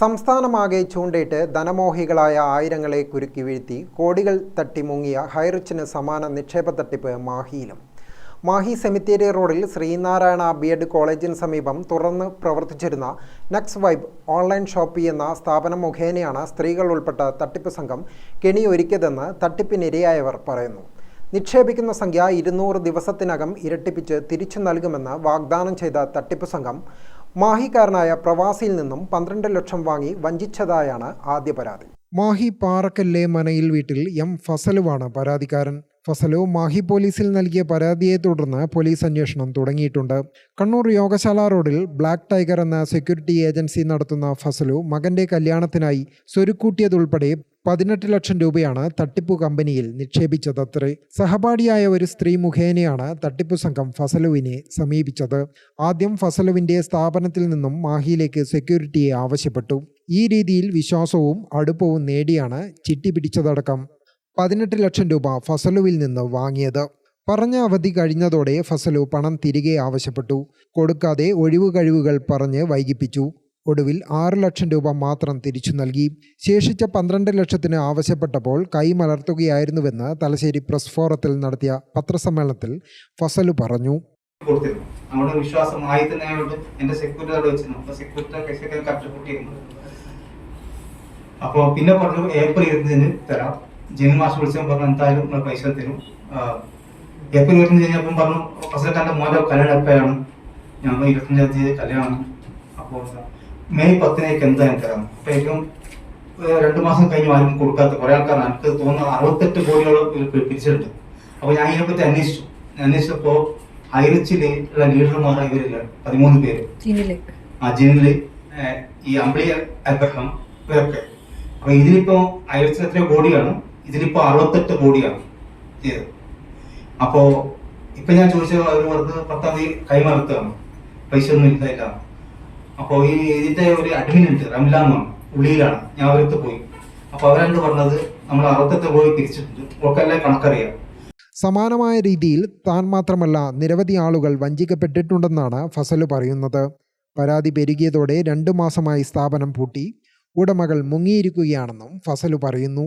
സംസ്ഥാനമാകെ ചൂണ്ടയിട്ട് ധനമോഹികളായ ആയിരങ്ങളെ കുരുക്കി വീഴ്ത്തി കോടികൾ തട്ടി മുങ്ങിയ ഹൈറിച്ചിന് സമാന നിക്ഷേപ തട്ടിപ്പ് മാഹിയിലും. മാഹി സെമിത്തേരി റോഡിൽ ശ്രീനാരായണ ബി എഡ് കോളേജിന് സമീപം തുറന്ന് പ്രവർത്തിച്ചിരുന്ന നെക്സ് വൈബ് ഓൺലൈൻ ഷോപ്പി എന്ന സ്ഥാപനം മുഖേനയാണ് സ്ത്രീകൾ ഉൾപ്പെട്ട തട്ടിപ്പ് സംഘം കെണിയൊരുക്കിയതെന്ന് തട്ടിപ്പിനിരയായവർ പറയുന്നു. നിക്ഷേപിക്കുന്ന സംഖ്യ ഇരുന്നൂറ് ദിവസത്തിനകം ഇരട്ടിപ്പിച്ച് തിരിച്ചു നൽകുമെന്ന് വാഗ്ദാനം ചെയ്ത തട്ടിപ്പ് സംഘം മാഹിക്കാരനായ പ്രവാസിയിൽ നിന്നും പന്ത്രണ്ട് ലക്ഷം വാങ്ങി വഞ്ചിച്ചതായാണ് ആദ്യ പരാതി. മാഹി പാറക്കല്ലെ മനയിൽ വീട്ടിൽ എം ഫസലുവാണ് പരാതിക്കാരൻ. ഫസലു മാഹി പോലീസിൽ നൽകിയ പരാതിയെ തുടർന്ന് പോലീസ് അന്വേഷണം തുടങ്ങിയിട്ടുണ്ട്. കണ്ണൂർ യോഗശാല റോഡിൽ ബ്ലാക്ക് ടൈഗർ എന്ന സെക്യൂരിറ്റി ഏജൻസി നടത്തുന്ന ഫസലു മകന്റെ കല്യാണത്തിനായി സ്വരുക്കൂട്ടിയതുൾപ്പെടെ പതിനെട്ട് ലക്ഷം രൂപയാണ് തട്ടിപ്പു കമ്പനിയിൽ നിക്ഷേപിച്ചതത്രേ. സഹപാഠിയായ ഒരു സ്ത്രീ മുഖേനയാണ് തട്ടിപ്പു സംഘം ഫസലുവിനെ സമീപിച്ചത്. ആദ്യം ഫസലുവിന്റെ സ്ഥാപനത്തിൽ നിന്നും മാഹിയിലേക്ക് സെക്യൂരിറ്റിയെ ആവശ്യപ്പെട്ടു. ഈ രീതിയിൽ വിശ്വാസവും അടുപ്പവും നേടിയാണ് ചിട്ടി പിടിച്ചതടക്കം. പതിനെട്ട് ലക്ഷം രൂപ ഫസലുവിൽ നിന്ന് വാങ്ങിയത്. പറഞ്ഞ അവധി കഴിഞ്ഞതോടെ ഫസലു പണം തിരികെ ആവശ്യപ്പെട്ടു. കൊടുക്കാതെ ഒഴിവ് കഴിവുകൾ പറഞ്ഞ് വൈകിപ്പിച്ചു. ഒടുവിൽ ആറ് ലക്ഷം രൂപ മാത്രം തിരിച്ചു നൽകി. ശേഷിച്ച പന്ത്രണ്ട് ലക്ഷത്തിന് ആവശ്യപ്പെട്ടപ്പോൾ കൈമലർത്തുകയായിരുന്നുവെന്ന് തലശ്ശേരി പ്രസ് ഫോറത്തിൽ നടത്തിയ പത്രസമ്മേളനത്തിൽ ഫസലു പറഞ്ഞു. നമ്മുടെ വിശ്വാസമായി തന്നെ ആയതുകൊണ്ട് എന്റെ സെക്യൂരിറ്റി വെച്ചിരുന്നു. അപ്പൊ സെക്യൂരിറ്റി കറക്റ്റ് കൂട്ടിയിരുന്നു അപ്പൊ പിന്നെ പറഞ്ഞു ഏപ്രിൽ ഇരുന്നതിന് തരാം. ജെനി മാസം വിളിച്ചപ്പോൾ പറഞ്ഞു എന്തായാലും നിങ്ങൾ പൈസ തരും. എപ്പം ഏപ്രിൽ ഇരുപത്തഞ്ച് കഴിഞ്ഞപ്പം പറഞ്ഞു ഫസലക്കാരന്റെ മോന്റെ കല്യാണം എപ്പോഴാണ്? ഞങ്ങൾ ഇരുപത്തഞ്ചാം തീയതി കല്യാണം അപ്പോൾ മെയ് പത്തിനേക്ക് എന്തായാലും തരാം? അപ്പോഴേക്കും ഏറ്റവും രണ്ടു മാസം കഴിഞ്ഞ് ആരും കൊടുക്കാത്ത കുറെ ആൾക്കാർ എനിക്ക് തോന്നുന്നു അറുപത്തെട്ട് കോടിയോളം പിരിച്ചിട്ടുണ്ട്. അപ്പൊ ഞാൻ ഇതിനെപ്പറ്റി അന്വേഷിച്ചു. അന്വേഷിച്ചപ്പോ ഹൈറിച്ചിൽ ഉള്ള ലീഡർമാർ ഇവരില്ല. പതിമൂന്ന് പേര്. ആ ജിനിൽ ഈ അമ്പിളി അബ്രഹാം ഇവരൊക്കെ. അപ്പൊ ഇതിലിപ്പോ ഹൈറിച്ചിൽ എത്രയോ കോടിയാണ് ഇതിലിപ്പോ അറുപത്തെട്ട് കോടിയാണ് അപ്പോ ഇപ്പൊ ഞാൻ ചോദിച്ചത് അവർ പറഞ്ഞത് പത്താം തീയതി കൈമറത്തുകയാണ് പൈസ ഒന്നും ഇല്ല അപ്പോ ഈ ഇതിന്റെ ഒരു അഡ്മിൻ ഉണ്ട് റംല എന്നാണ് ഉള്ളിയിലാണ്. ഞാൻ അവരത്ത് പോയി. അപ്പൊ അവരെന്ത് പറഞ്ഞത് നമ്മൾ അറുപത്തെട്ട് കോടി പിരിച്ചിട്ടുണ്ട്. ഓക്കെല്ലാം കണക്കറിയാം. സമാനമായ രീതിയിൽ താൻ മാത്രമല്ല നിരവധി ആളുകൾ വഞ്ചിക്കപ്പെട്ടിട്ടുണ്ടെന്നാണ് ഫസൽ പറയുന്നത്. പരാതി പെരുകിയതോടെ രണ്ടു മാസമായി സ്ഥാപനം പൂട്ടി. ഉടമകൾ മുങ്ങിയിരിക്കുകയാണെന്നും ഫസലു പറയുന്നു.